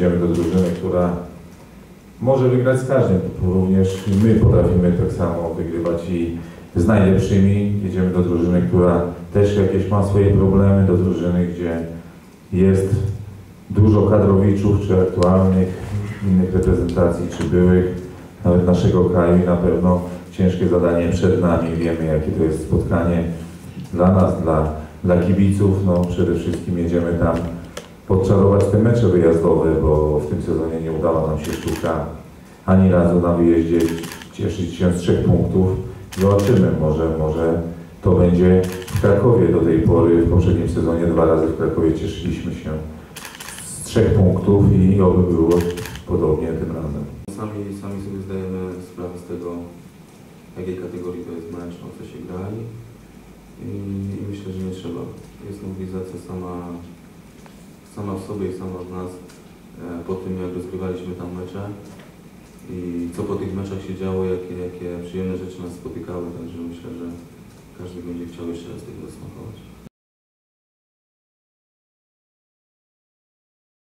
jedziemy do drużyny, która może wygrać z każdym. Również my potrafimy tak samo wygrywać i z najlepszymi. Jedziemy do drużyny, która też jakieś ma swoje problemy, do drużyny, gdzie jest dużo kadrowiczów, czy aktualnych, innych reprezentacji, czy byłych, nawet naszego kraju i na pewno ciężkie zadanie przed nami. Wiemy, jakie to jest spotkanie dla nas, dla, dla kibiców. No, przede wszystkim jedziemy tam podczarować te mecze wyjazdowe, bo w tym sezonie nie udała nam się sztuka ani razu na wyjeździe cieszyć się z trzech punktów. Zobaczymy, może, może to będzie w Krakowie do tej pory. W poprzednim sezonie dwa razy w Krakowie cieszyliśmy się z trzech punktów i oby było podobnie tym razem. Sami, sami sobie zdajemy sprawę z tego, jakiej kategorii to jest mecz, o co się gra i, i, i myślę, że nie trzeba. Jest mobilizacja sama, sama w sobie i sama w nas e, po tym, jak rozgrywaliśmy tam mecze i co po tych meczach się działo, jakie, jakie przyjemne rzeczy nas spotykały, także myślę, że każdy będzie chciał jeszcze raz tego zasmakować.